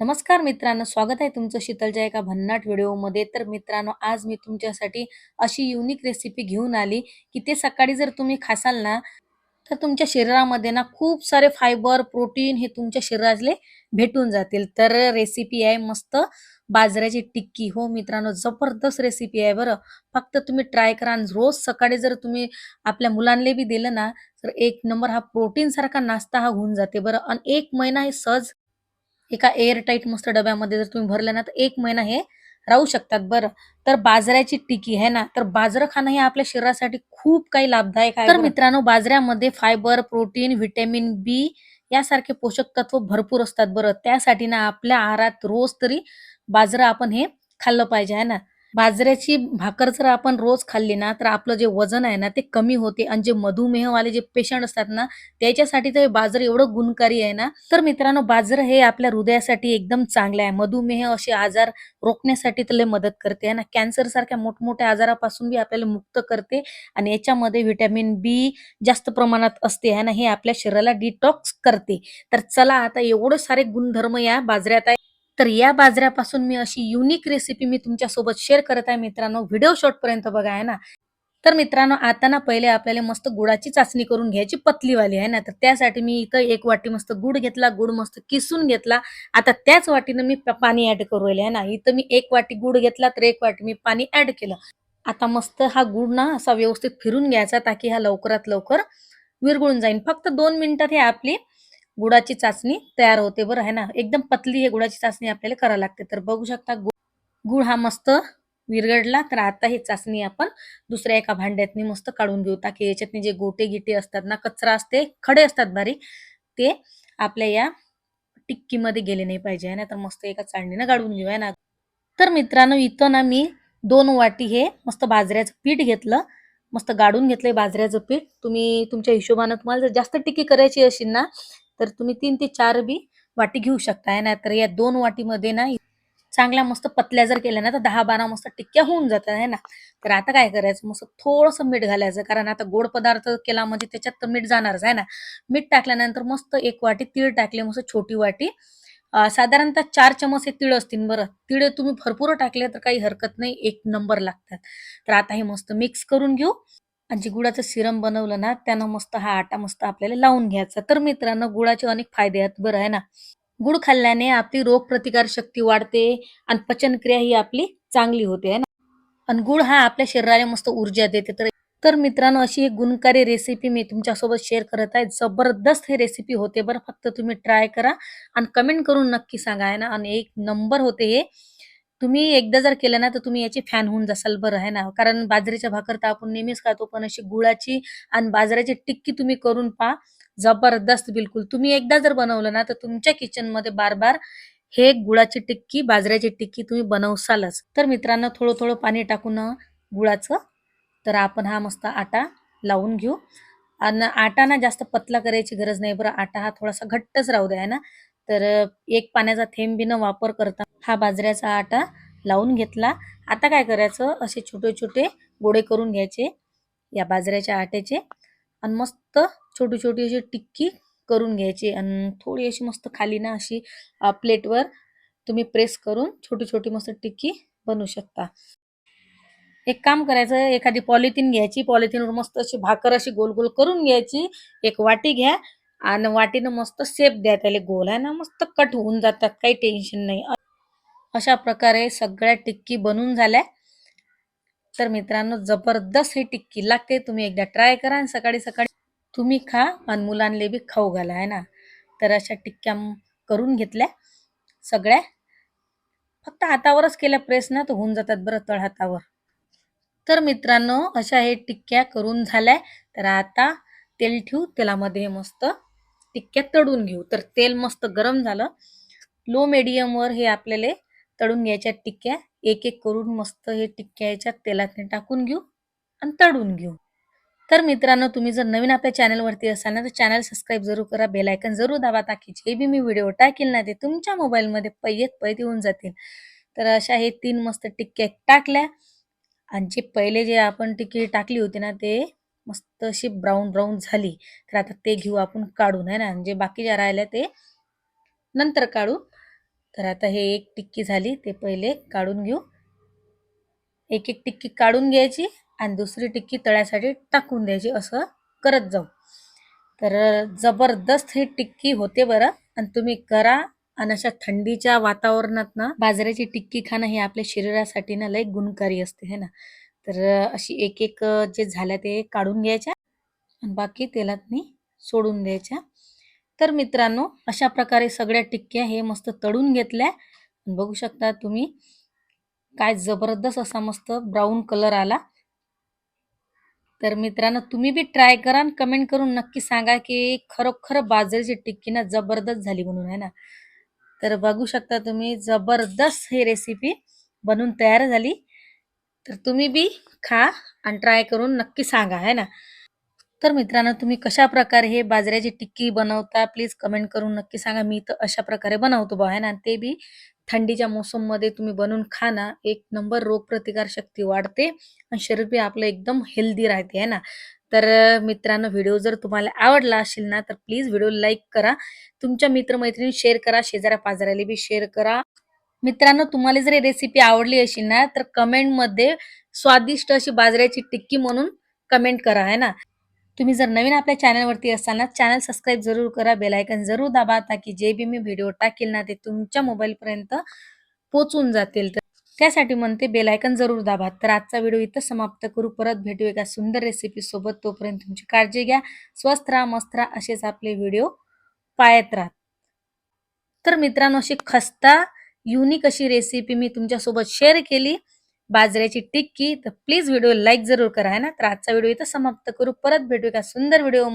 नमस्कार मित्रांनो, स्वागत आहे तुमचं शीतलच्या एका भन्नाट व्हिडिओमध्ये. तर मित्रांनो, आज मी तुमच्यासाठी अशी युनिक रेसिपी घेऊन आली, की ते सकाळी जर तुम्ही खासाल ना, तर तुमच्या शरीरामध्ये ना खूप सारे फायबर, प्रोटीन हे तुमच्या शरीरातले भेटून जातील. तर रेसिपी आहे मस्त बाजऱ्याची टिक्की. हो मित्रांनो, जबरदस्त रेसिपी आहे बरं. फक्त तुम्ही ट्राय करा आणि रोज सकाळी जर तुम्ही आपल्या मुलांना बी दिलं ना, तर एक नंबर हा प्रोटीनसारखा नाश्ता हा होऊन जाते बरं. आणि एक महिना हे सहज एका एअर टाईट मस्त डब्यामध्ये जर तुम्ही भरलं ना, तर 1 महिना हे राहू शकतात बरं. तर बाजऱ्याची टिकी आहे ना, तर बाजरं खाणं हे आपल्या शरीरासाठी खूप काही लाभदायक आहे. तर मित्रांनो, बाजऱ्यामध्ये फायबर, प्रोटीन, व्हिटॅमिन बी यासारखे पोषक तत्व भरपूर असतात बरं. त्यासाठी ना आपल्या आहारात रोज तरी बाजरं आपण हे खाल्लं पाहिजे आहे ना. बाजऱ्याची भाकर जर आपण रोज खाल्ली ना, तर आपलं जे वजन आहे ना, ते कमी होते आणि जे मधुमेहवाले जे पेशंट असतात ना, त्याच्यासाठी तर हे एवढं गुणकारी आहे ना. तर मित्रांनो, बाजर हे आपल्या हृदयासाठी एकदम चांगलं आहे. मधुमेह असे आजार रोखण्यासाठी तर लय मदत करते ना कॅन्सर सारख्या मोठमोठ्या आजारापासून बी आपल्याला मुक्त करते आणि याच्यामध्ये व्हिटॅमिन बी जास्त प्रमाणात असते आहे ना. हे आपल्या शरीराला डिटॉक्स करते. तर चला आता एवढे सारे गुणधर्म या बाजऱ्यात आहे. तर या बाजऱ्यापासून मी अशी युनिक रेसिपी मी तुमच्यासोबत शेअर करत आहे मित्रांनो. व्हिडिओ शेवटपर्यंत बघा आहे ना. तर मित्रांनो, आता ना पहिले आपल्याला मस्त गुळाची चाचणी करून घ्यायची पतलीवाली आहे ना. तर त्यासाठी मी इथं एक वाटी मस्त गुड घेतला, गुड मस्त किसून घेतला. आता त्याच वाटीनं मी पाणी ऍड करू राहिले आहे ना. इथं मी एक वाटी गूळ घेतला, तर एक वाटी मी पाणी ऍड केलं. आता मस्त हा गुड ना असा व्यवस्थित फिरून घ्यायचा, ताकी हा लवकरात लवकर विरघळून जाईल. फक्त दोन मिनिटात हे आपली गुळाची चाचणी तयार होते बरं आहे ना. एकदम पतली हे गुळाची चाचणी आपल्याला करावी लागते. तर बघू शकता गूळ हा मस्त विरघळला. तर आता ही चाचणी आपण दुसऱ्या एका भांड्यातनी मस्त काढून घेऊ, ताकी याच्यातनी जे गोटे-गिटे असतात ना, कचरा असते, खडे असतात बारीक, ते आपल्या या टिक्कीमध्ये गेले नाही पाहिजे आहे ना. तर मस्त एका चाळणीनं काढून घेऊ आहे ना. तर मित्रांनो, इथं ना मी दोन वाटी हे मस्त बाजऱ्याचं पीठ घेतलं. मस्त गाडून घेतलंय बाजऱ्याचं पीठ. तुम्ही तुमच्या हिशोबानं तुम्हाला जर जास्त टिक्की करायची असेल ना, तर तुम्ही तीन ते चार बी वाटी घेऊ शकता आहे ना. तर या दोन वाटीमध्ये ना चांगल्या मस्त पतल्या जर केल्या ना, तर दहा बारा मस्त टिक्क्या होऊन जातात आहे ना. तर आता काय करायचं, मस्त थोडंसं मीठ घालायचं, कारण आता गोड पदार्थ केला म्हणजे त्याच्यात तर मीठ जाणारच आहे ना. मीठ टाकल्यानंतर मस्त एक वाटी तीळ टाकले, मस्त छोटी वाटी. साधारणतः चार चमच हे तीळ असतील बरं. तीळ तुम्ही भरपूर टाकले तर काही हरकत नाही, एक नंबर लागतात. तर आता हे मस्त मिक्स करून घेऊ आणि जे गुळाचं सिरम बनवलं ना, त्यानं मस्त हा आटा मस्त आपल्याला लावून घ्यायचा. तर मित्रांनो, गुळाचे अनेक फायदे आहेत बरं आहे ना. गूळ खाल्ल्याने आपली रोगप्रतिकार शक्ती वाढते आणि पचनक्रिया ही आपली चांगली होते आहे ना. आणि गुळ हा आपल्या शरीराला मस्त ऊर्जा देते. तर तर मित्रांनो, अशी एक गुणकारी रेसिपी मी तुमच्यासोबत शेअर करत आहे. जबरदस्त ही रेसिपी होते बरं. फक्त तुम्ही ट्राय करा आणि कमेंट करून नक्की सांगा आहे ना. आणि एक नंबर होते हे. तुम्ही एकदा जर केलं ना, तर तुम्ही याची फॅन होऊन जासाल बरं आहे ना. कारण बाजरीच्या भाकर तर आपण नेहमीच खातो, पण अशी गुळाची आणि बाजऱ्याची टिक्की तुम्ही करून पहा. जबरदस्त बिलकुल. तुम्ही एकदा जर बनवलं ना, तर तुमच्या किचनमध्ये बार-बार हे गुळाची टिक्की, बाजऱ्याची टिक्की तुम्ही बनवसालच. तर मित्रांनो, थोडं-थोडं पाणी टाकून गुळाचं, तर आपण हा मस्त आटा लावून घेऊ. आणि आटा ना जास्त पतला करायची गरज नाही बरं. आटा हा थोडासा घट्टच राहू द्या आहे ना. तर एक पाण्याचा थेंब बिनं न वापर करता हा बाजऱ्याचा आटा लावून घेतला. आता काय करायचं, असे छोटे-छोटे गोळे करून घ्यायचे या बाजऱ्याच्या आट्याचे आणि मस्त छोटी-छोटी अशी टिक्की करून घ्यायची आणि थोडी अशी मस्त खाली ना अशी प्लेटवर तुम्ही प्रेस करून छोटी-छोटी मस्त टिक्की बनवू शकता. एक काम करायचं, एखादी पॉलिथिन घ्यायची, पॉलिथिनवर मस्त अशी भाकर अशी गोल-गोल करून घ्यायची. एक वाटी घ्या आणि वाटीनं मस्त सेप द्या त्याला गोल आहे ना. मस्त कट होऊन जातात, काही टेन्शन नाही. अशा प्रकारे सगळ्या टिक्की बनवून झाल्या. तर मित्रांनो, जबरदस्त ही टिक्की लागते. तुम्ही एकदा ट्राय करा आणि सकाळी-सकाळी तुम्ही खा आणि मुलांना बी खाऊ घाला आहे ना. तर अशा टिक्क्या करून घेतल्या सगळ्या. फक्त हातावरच केल्या प्रेस ना, तर होऊन जातात बरं तळ हातावर तर मित्रांनो, अशा हे टिक्क्या करून झाल्या. तर आता तेल ठेवू, तेलामध्ये मस्त टिक्क्या तळून घेऊ. तर तेल मस्त गरम झालं. लो मीडियमवर हे आपल्याला तळून घ्यायच्या टिक्क्या. एक-एक करून मस्त हे टिक्क्या याच्यात तेलात टाकून घेऊ आणि तळून घेऊ. तर मित्रांनो, तुम्ही जर नवीन आपल्या चॅनलवरती असाल ना, तर चॅनल सबस्क्राईब जरूर करा. बेल जरूर दाबा, ताकी जे बी मी व्हिडिओ टाकेल ना, ते तुमच्या मोबाईलमध्ये पयत पयत येऊन जातील. तर अशा हे तीन मस्त टिक्क्या टाकल्या आणि जे पहिले जे आपण टिक्की टाकली होती ना, ते मस्त अशी ब्राऊन-ब्राऊन झाली. तर आता ते घेऊ आपण काढून आहे ना. म्हणजे बाकी ज्या राहिल्या ते नंतर काढू. तर आता हे एक टिक्की झाली ते पहिले काढून घेऊ एक एक टिक्की काढून घ्यायची आणि दुसरी टिक्की तळ्यासाठी टाकून द्यायची असं करत जाऊ तर जबरदस्त ही टिक्की होते बरं आणि तुम्ही करा आणि अशा थंडीच्या वातावरणात ना बाजऱ्याची टिक्की खाणं हे आपल्या शरीरासाठी ना लय गुणकारी असते है ना तर अशी एक एक जे झाल्या ते काढून घ्यायच्या आणि बाकी तेलात सोडून द्यायच्या. तर मित्रांनो अशा प्रकारे सगळ्या टिक्क्या हे मस्त तळून घेतल्या. बघू शकता तुम्ही काय जबरदस्त असा मस्त ब्राऊन कलर आला. तर मित्रांनो तुम्ही बी ट्राय करा आणि कमेंट करून नक्की सांगा की खरोखर बाजरीची टिक्की ना जबरदस्त झाली म्हणून आहे ना? तर बघू शकता तुम्ही जबरदस्त ही रेसिपी बनवून तयार झाली. तर तुम्ही बी खा आणि ट्राय करून नक्की सांगा है ना? तर मित्रांनो तुम्ही कशा प्रकारे हे बाजऱ्याची टिक्की बनवता प्लीज कमेंट करून नक्की सांगा. मी तर अशा प्रकारे बनवतो बा है ना? ते बी थंडीच्या मोसममध्ये तुम्ही बनवून खा ना एक नंबर रोगप्रतिकार शक्ती वाढते आणि शरीर बी आपलं एकदम हेल्दी राहते है ना? तर मित्रांनो व्हिडिओ जर तुम्हाला आवडला असेल ना तर प्लीज व्हिडिओ लाईक करा. तुमच्या मित्रमैत्रिणी शेअर करा शेजाऱ्या पाजाऱ्याला बी शेअर करा. मित्रांनो तुम्हाला जर रेसिपी आवडली असेल ना तर कमेंटमध्ये स्वादिष्ट अशी बाजऱ्याची टिक्की म्हणून कमेंट करा आहे ना? तुम्ही जर नवीन आपल्या चॅनलवरती असाल ना चॅनल सबस्क्राईब जरूर करा बेलायकन जरूर दाबा ताकी जे बी मी व्हिडिओ टाकेल ना ते तुमच्या मोबाईलपर्यंत पोचून जातील. तर त्यासाठी म्हणते बेलायकन जरूर दाबा. तर आजचा व्हिडिओ इथं समाप्त करू. परत भेटू एका सुंदर रेसिपी सोबत. तोपर्यंत तुमची काळजी घ्या. स्वस्त राहा मस्त राहा असेच आपले व्हिडिओ पाहत राहा. तर मित्रांनो अशी खस्ता युनिक अशी रेसिपी मी तुमच्यासोबत शेअर केली. बाजऱ्याची टिक्की. तर प्लीज व्हिडिओ लाईक जरूर करा है ना? तर आजचा व्हिडिओ इथं समाप्त करू. परत भेटू एका सुंदर व्हिडिओ